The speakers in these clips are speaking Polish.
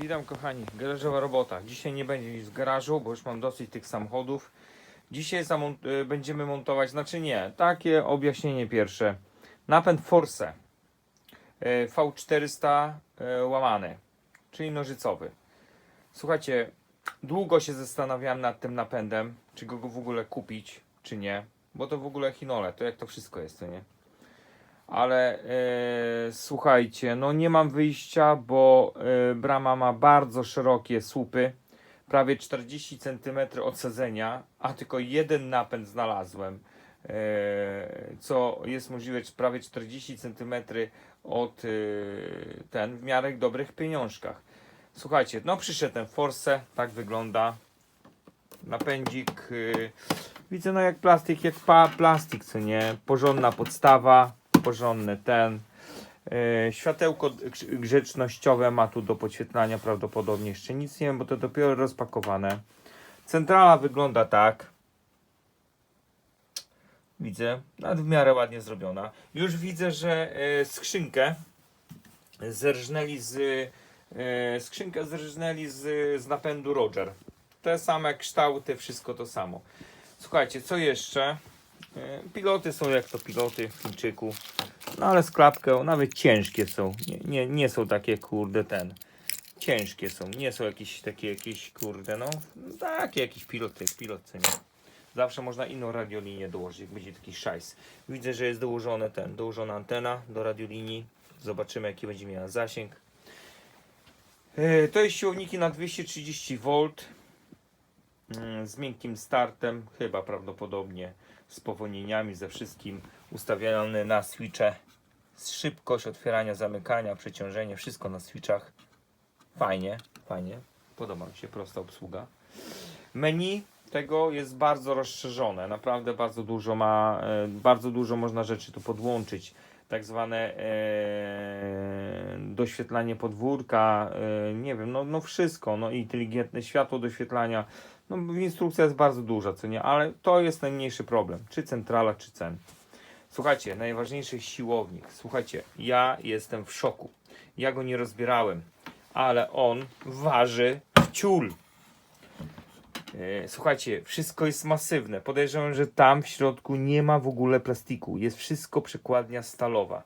Witam kochani, garażowa robota. Dzisiaj nie będzie nic w garażu, bo już mam dosyć tych samochodów. Dzisiaj y, będziemy montować, znaczy nie, takie objaśnienie pierwsze. Napęd Force y, V400 y, łamany, czyli nożycowy. Słuchajcie, długo się zastanawiałem nad tym napędem, czy go w ogóle kupić, czy nie. Bo to w ogóle chinole, to jak to wszystko jest, to nie? Ale e, słuchajcie, no nie mam wyjścia, bo e, brama ma bardzo szerokie słupy, prawie 40 cm odsadzenia, a tylko jeden napęd znalazłem, e, co jest możliwe prawie 40 cm od e, ten w miarę dobrych pieniążkach. Słuchajcie, no przyszedł ten Force, tak wygląda. Napędzik, e, widzę no jak plastik, jak pa, plastik, co nie, porządna podstawa, porządny ten. E, światełko grz- grzecznościowe ma tu do podświetlania prawdopodobnie jeszcze nic nie wiem, bo to dopiero rozpakowane. Centrala wygląda tak. Widzę, nawet w miarę ładnie zrobiona. Już widzę, że e, skrzynkę zerżnęli z e, skrzynkę zerżnęli z, z napędu Roger. Te same kształty, wszystko to samo. Słuchajcie, co jeszcze? E, Piloty są jak to piloty w Chińczyku. No ale z klapką nawet ciężkie są. Nie, nie, nie są takie kurde ten. Ciężkie są. Nie są jakieś takie jakieś kurde no. Takie jakiś pilot, pilot co nie. Zawsze można inną radiolinię dołożyć, jak będzie taki szajs. Widzę, że jest dołożone ten, dołożona antena do radiolinii. Zobaczymy jaki będzie miała zasięg. E, To jest siłowniki na 230 V mm, z miękkim startem, chyba prawdopodobnie z powolnieniami, ze wszystkim ustawiony na switche. Szybkość otwierania, zamykania, przeciążenie, wszystko na switchach. Fajnie, fajnie. Podoba mi się prosta obsługa. Menu tego jest bardzo rozszerzone. Naprawdę bardzo dużo ma, e, bardzo dużo można rzeczy tu podłączyć. Tak zwane e, doświetlanie podwórka, e, nie wiem, no, no wszystko, no inteligentne światło doświetlania. No instrukcja jest bardzo duża, co nie, ale to jest najmniejszy problem. Czy centrala, czy cen. Słuchajcie, najważniejszy siłownik. Słuchajcie, ja jestem w szoku. Ja go nie rozbierałem, ale on waży ciul. E, Słuchajcie, wszystko jest masywne. Podejrzewam, że tam w środku nie ma w ogóle plastiku. Jest wszystko przekładnia stalowa.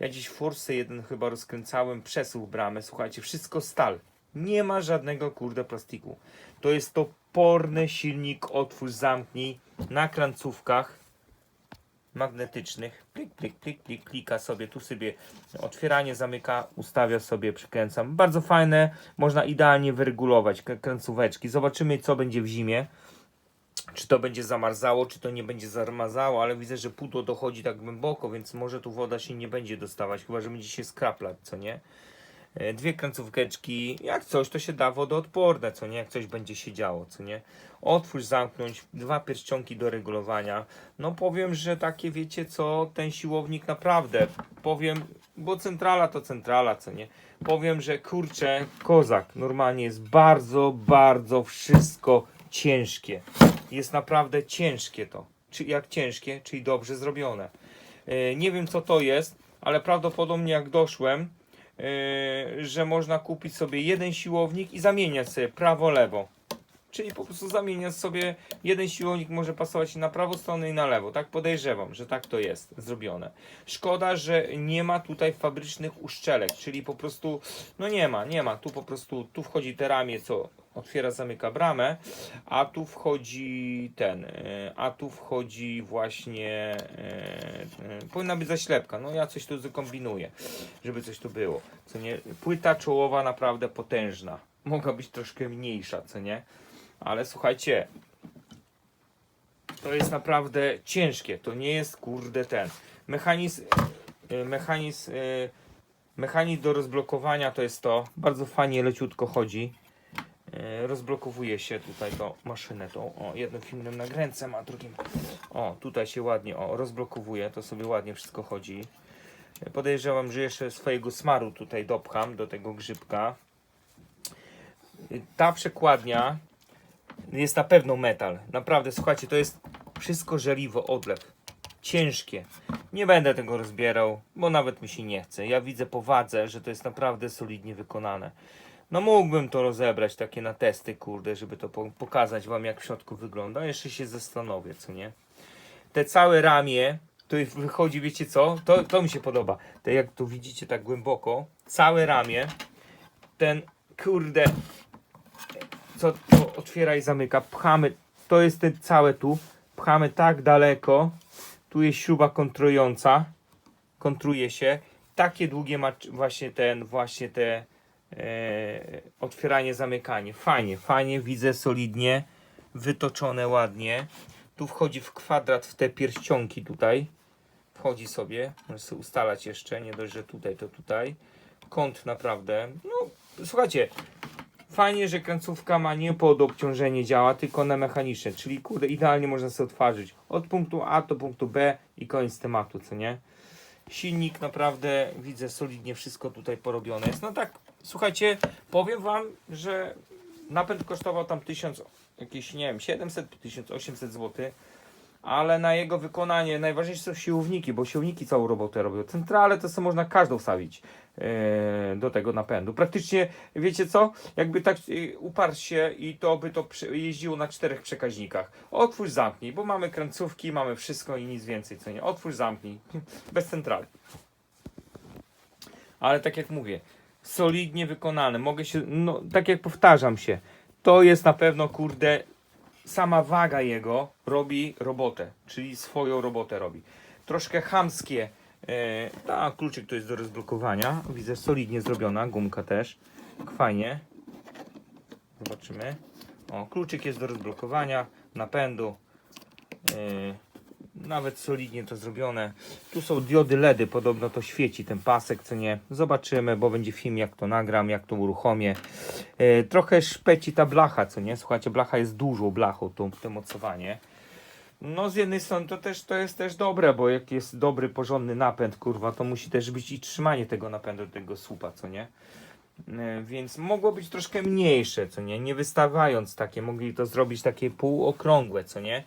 Ja dziś Force 1 chyba rozkręcałem, przesuł bramę. Słuchajcie, wszystko stal. Nie ma żadnego kurde plastiku. To jest toporny silnik, otwórz, zamknij na krancówkach magnetycznych. Plik, plik, plik, plik, klika sobie, tu sobie otwieranie, zamyka, ustawia sobie, przykręcam. Bardzo fajne, można idealnie wyregulować kręcóweczki. Zobaczymy co będzie w zimie. Czy to będzie zamarzało, czy to nie będzie zamarzało, ale widzę, że pudło dochodzi tak głęboko, więc może tu woda się nie będzie dostawać, chyba że będzie się skraplać, co nie? E, Dwie kręcóweczki, jak coś, to się da wodoodporne, co nie? Jak coś będzie się działo, co nie? Otwórz, zamknąć, dwa pierścionki do regulowania. No powiem, że takie wiecie co, ten siłownik naprawdę, powiem, bo centrala to centrala, co nie? Powiem, że kurczę, kozak, normalnie jest bardzo, bardzo wszystko ciężkie. Jest naprawdę ciężkie to. Czy jak ciężkie, czyli dobrze zrobione. E, Nie wiem co to jest, ale prawdopodobnie jak doszłem, że można kupić sobie jeden siłownik i zamieniać sobie prawo-lewo. Czyli po prostu zamieniać sobie jeden siłownik może pasować na prawą stronę i na lewo. Tak podejrzewam, że tak to jest zrobione. Szkoda, że nie ma tutaj fabrycznych uszczelek, czyli po prostu, no nie ma, nie ma. Tu po prostu, tu wchodzi te ramię, co otwiera, zamyka bramę, a tu wchodzi ten, e, a tu wchodzi właśnie, e, e, powinna być zaślepka. No ja coś tu zakombinuję, żeby coś tu było. Co nie, płyta czołowa naprawdę potężna. Mogła być troszkę mniejsza, co nie? Ale słuchajcie, to jest naprawdę ciężkie. To nie jest kurde ten. Mechanizm, e, mechanizm, e, mechanizm do rozblokowania to jest to. Bardzo fajnie, leciutko chodzi. E, Rozblokowuje się tutaj to maszynę tą. O, jednym filmem nagręcem, a drugim. O, tutaj się ładnie o, rozblokowuje. To sobie ładnie wszystko chodzi. Podejrzewam, że jeszcze swojego smaru tutaj dopcham do tego grzybka. Ta przekładnia jest na pewno metal. Naprawdę, słuchajcie, to jest wszystko żeliwo, odlew. Ciężkie. Nie będę tego rozbierał, bo nawet mi się nie chce. Ja widzę po wadze, że to jest naprawdę solidnie wykonane. No mógłbym to rozebrać takie na testy, kurde, żeby to po- pokazać wam jak w środku wygląda. Jeszcze się zastanowię, co nie? Te całe ramię, to wychodzi, wiecie co? To, to mi się podoba. Te jak tu widzicie tak głęboko, całe ramię, ten kurde, co to otwiera i zamyka, pchamy, to jest te całe tu, pchamy tak daleko, tu jest śruba kontrująca, kontruje się, takie długie ma właśnie ten, właśnie te e, otwieranie, zamykanie. Fajnie, fajnie, widzę solidnie, wytoczone ładnie. Tu wchodzi w kwadrat w te pierścionki tutaj. Wchodzi sobie, możesz sobie ustalać jeszcze, nie dość, że tutaj, to tutaj. Kąt naprawdę, no słuchajcie, fajnie, że kręcówka ma nie pod obciążenie działa, tylko na mechaniczne, czyli kurde, idealnie można sobie otworzyć od punktu A do punktu B i koniec tematu, co nie? Silnik naprawdę widzę solidnie wszystko tutaj porobione jest. No tak, słuchajcie, powiem wam, że napęd kosztował tam 1000, jakieś nie wiem, 700, 1800 zł. Ale na jego wykonanie najważniejsze są siłowniki, bo siłowniki całą robotę robią. Centrale to sobie można każdą wstawić e, do tego napędu. Praktycznie, wiecie co? Jakby tak e, uparł się i to by to jeździło na czterech przekaźnikach. Otwórz, zamknij, bo mamy kręcówki, mamy wszystko i nic więcej, co nie? Otwórz, zamknij. Bez centrali. Ale tak jak mówię, solidnie wykonane. Mogę się, no tak jak powtarzam się, to jest na pewno, kurde, sama waga jego robi robotę, czyli swoją robotę robi. Troszkę chamskie. E, ta kluczyk to jest do rozblokowania. Widzę solidnie zrobiona, gumka też. Fajnie. Zobaczymy. O, kluczyk jest do rozblokowania, napędu. E, nawet solidnie to zrobione. Tu są diody LEDy, podobno to świeci ten pasek, co nie. Zobaczymy, bo będzie film jak to nagram, jak to uruchomię. E, trochę szpeci ta blacha, co nie? Słuchajcie, blacha jest dużą blachą, to, to mocowanie. No z jednej strony to też to jest też dobre, bo jak jest dobry, porządny napęd, kurwa, to musi też być i trzymanie tego napędu, tego słupa, co nie? E, Więc mogło być troszkę mniejsze, co nie? Nie wystawiając takie, mogli to zrobić takie półokrągłe, co nie?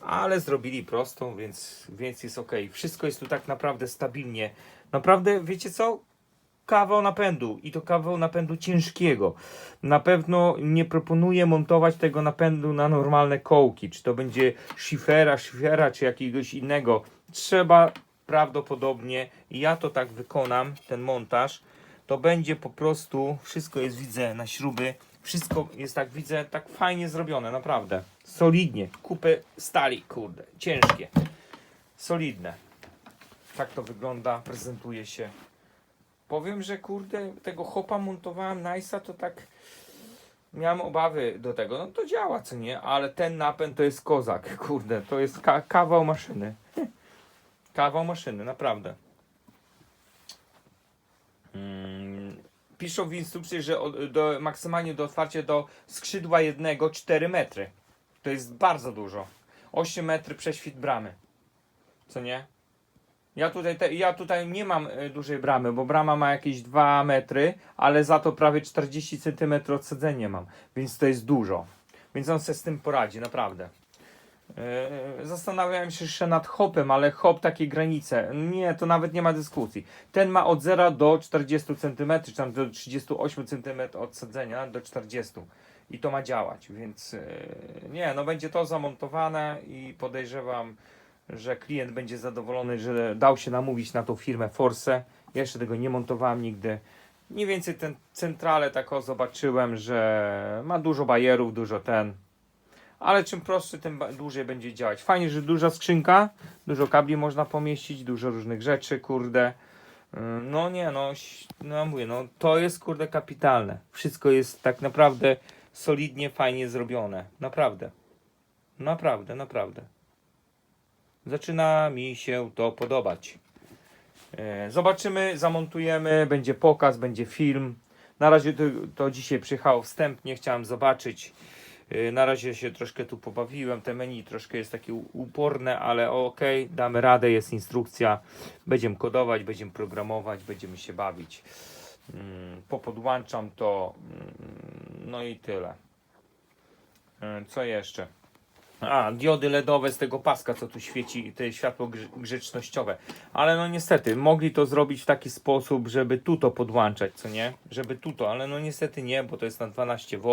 Ale zrobili prostą, więc, więc jest ok. Wszystko jest tu tak naprawdę stabilnie. Naprawdę, wiecie co? Kawał napędu i to kawał napędu ciężkiego. Na pewno nie proponuję montować tego napędu na normalne kołki. Czy to będzie Schiffera, Schiffera, czy jakiegoś innego. Trzeba prawdopodobnie, ja to tak wykonam, ten montaż, to będzie po prostu, wszystko jest widzę na śruby, wszystko jest tak widzę, tak fajnie zrobione, naprawdę. Solidnie, kupę stali, kurde, ciężkie, solidne. Tak to wygląda, prezentuje się. Powiem, że kurde, tego hopa montowałem Nice'a, to tak miałem obawy do tego. No to działa, co nie? Ale ten napęd to jest kozak, kurde, to jest ka kawał maszyny. kawał maszyny, naprawdę. Piszą w instrukcji, że do, maksymalnie do otwarcia do skrzydła jednego 4 metry. To jest bardzo dużo. 8 metry prześwit bramy. Co nie? Ja tutaj, te, ja tutaj nie mam e, dużej bramy, bo brama ma jakieś 2 metry, ale za to prawie 40 cm odsadzenia mam, więc to jest dużo. Więc on sobie z tym poradzi, naprawdę. E, Zastanawiałem się jeszcze nad hopem, ale hop takie granice. Nie, to nawet nie ma dyskusji. Ten ma od 0 do 40 cm, czy tam do 38 cm odsadzenia do 40 i to ma działać, więc e, nie, no będzie to zamontowane i podejrzewam, że klient będzie zadowolony, że dał się namówić na tą firmę Force. Ja jeszcze tego nie montowałem nigdy. Mniej więcej ten centrale tak o zobaczyłem, że ma dużo bajerów, dużo ten. Ale czym prostszy, tym dłużej będzie działać. Fajnie, że duża skrzynka, dużo kabli można pomieścić, dużo różnych rzeczy, kurde. Ym, No nie, no, no mówię, no to jest kurde kapitalne. Wszystko jest tak naprawdę solidnie, fajnie zrobione. Naprawdę. Naprawdę, naprawdę. Zaczyna mi się to podobać. E, Zobaczymy, zamontujemy, będzie pokaz, będzie film. Na razie to, to dzisiaj przyjechało wstępnie, chciałem zobaczyć. E, Na razie się troszkę tu pobawiłem. Te menu troszkę jest takie uporne, ale ok, damy radę, jest instrukcja. Będziemy kodować, będziemy programować, będziemy się bawić. Mm, Popodłączam to. mm, No i tyle. E, Co jeszcze? A, diody LEDowe z tego paska, co tu świeci, te światło grze- grzecznościowe. Ale no niestety, mogli to zrobić w taki sposób, żeby tu to podłączać, co nie? Żeby tu to, ale no niestety nie, bo to jest na 12 V,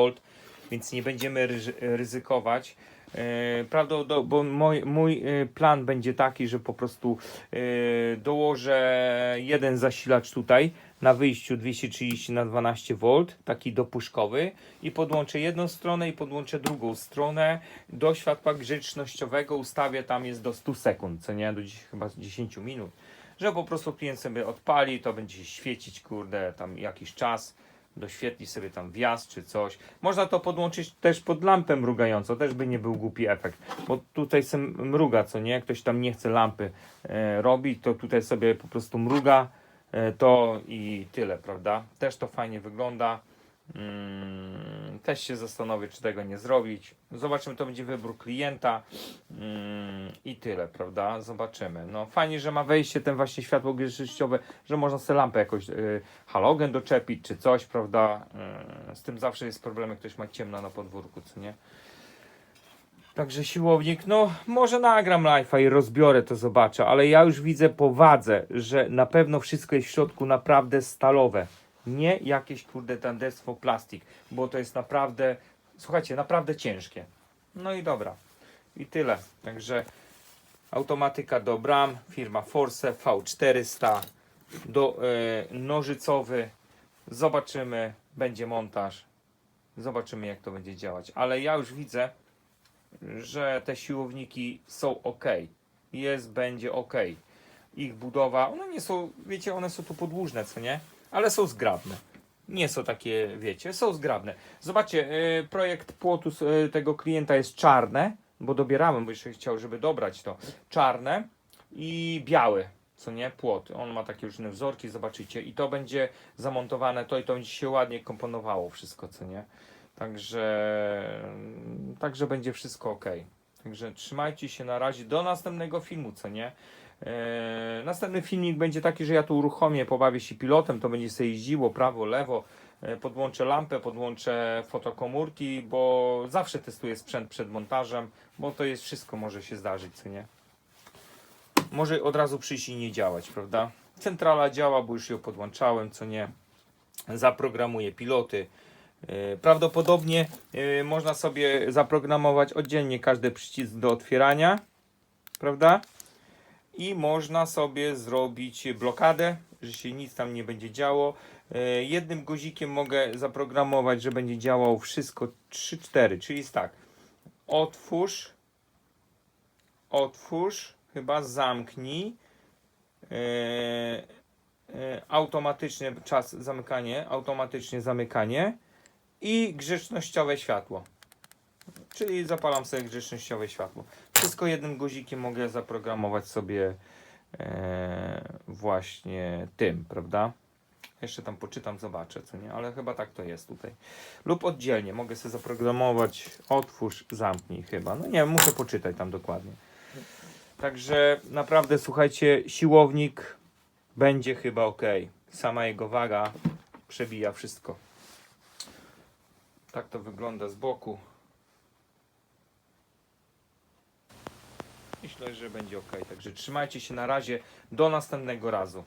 więc nie będziemy ryzy- ryzykować. E, Prawda, do, bo mój, mój e, plan będzie taki, że po prostu e, dołożę jeden zasilacz tutaj na wyjściu 230 na 12 V, taki dopuszkowy i podłączę jedną stronę i podłączę drugą stronę. Do światła grzecznościowego ustawię tam jest do 100 sekund, co nie, do dziś, chyba 10 minut, że po prostu klient sobie odpali, to będzie świecić, kurde, tam jakiś czas, doświetli sobie tam wjazd czy coś. Można to podłączyć też pod lampę mrugającą, też by nie był głupi efekt, bo tutaj se mruga, co nie, ktoś tam nie chce lampy e, robić, to tutaj sobie po prostu mruga e, to i tyle, prawda? Też to fajnie wygląda. Mm, też się zastanowię, czy tego nie zrobić. Zobaczymy, to będzie wybór klienta mm, i tyle, prawda? Zobaczymy. No fajnie, że ma wejście ten właśnie światło grzecznościowe, że można sobie lampę jakoś y, halogen doczepić czy coś, prawda? Y, z tym zawsze jest problem, jak ktoś ma ciemno na podwórku, co nie? Także siłownik, no może nagram live'a i rozbiorę to, zobaczę, ale ja już widzę po wadze, że na pewno wszystko jest w środku naprawdę stalowe. Nie jakieś kurde tandestwo plastik, bo to jest naprawdę, słuchajcie, naprawdę ciężkie. No i dobra. I tyle. Także automatyka do bram, firma Force V400 do e, nożycowy. Zobaczymy, będzie montaż. Zobaczymy jak to będzie działać. Ale ja już widzę, że te siłowniki są ok. Jest, będzie ok. Ich budowa, one nie są, wiecie, one są tu podłużne, co nie? Ale są zgrabne. Nie są takie, wiecie, są zgrabne. Zobaczcie, y, projekt płotu y, tego klienta jest czarne, bo dobierałem, bo jeszcze chciał, żeby dobrać to. Czarne i białe, co nie, płot. On ma takie różne wzorki, zobaczycie. I to będzie zamontowane, to i to będzie się ładnie komponowało wszystko, co nie. Także, także będzie wszystko ok. Także trzymajcie się na razie do następnego filmu, co nie? Eee, następny filmik będzie taki, że ja tu uruchomię, pobawię się pilotem, to będzie sobie jeździło prawo, lewo, e, podłączę lampę, podłączę fotokomórki, bo zawsze testuję sprzęt przed montażem, bo to jest wszystko może się zdarzyć, co nie? Może od razu przyjść i nie działać, prawda? Centrala działa, bo już ją podłączałem, co nie? Zaprogramuję piloty. E, Prawdopodobnie można sobie zaprogramować oddzielnie każdy przycisk do otwierania, prawda? I można sobie zrobić blokadę, że się nic tam nie będzie działo. E, Jednym guzikiem mogę zaprogramować, że będzie działało wszystko 3-4, czyli jest tak. Otwórz, otwórz, chyba zamknij. E, e, automatycznie czas zamykanie, automatycznie zamykanie i grzecznościowe światło. Czyli zapalam sobie grzecznościowe światło. Wszystko jednym guzikiem mogę zaprogramować sobie e, właśnie tym, prawda? Jeszcze tam poczytam, zobaczę, co nie, ale chyba tak to jest tutaj. Lub oddzielnie mogę sobie zaprogramować otwórz, zamknij chyba. No nie muszę poczytać tam dokładnie. Także naprawdę słuchajcie, siłownik będzie chyba ok. Sama jego waga przebija wszystko. Tak to wygląda z boku. Myślę, że będzie ok. Także trzymajcie się na razie. Do następnego razu.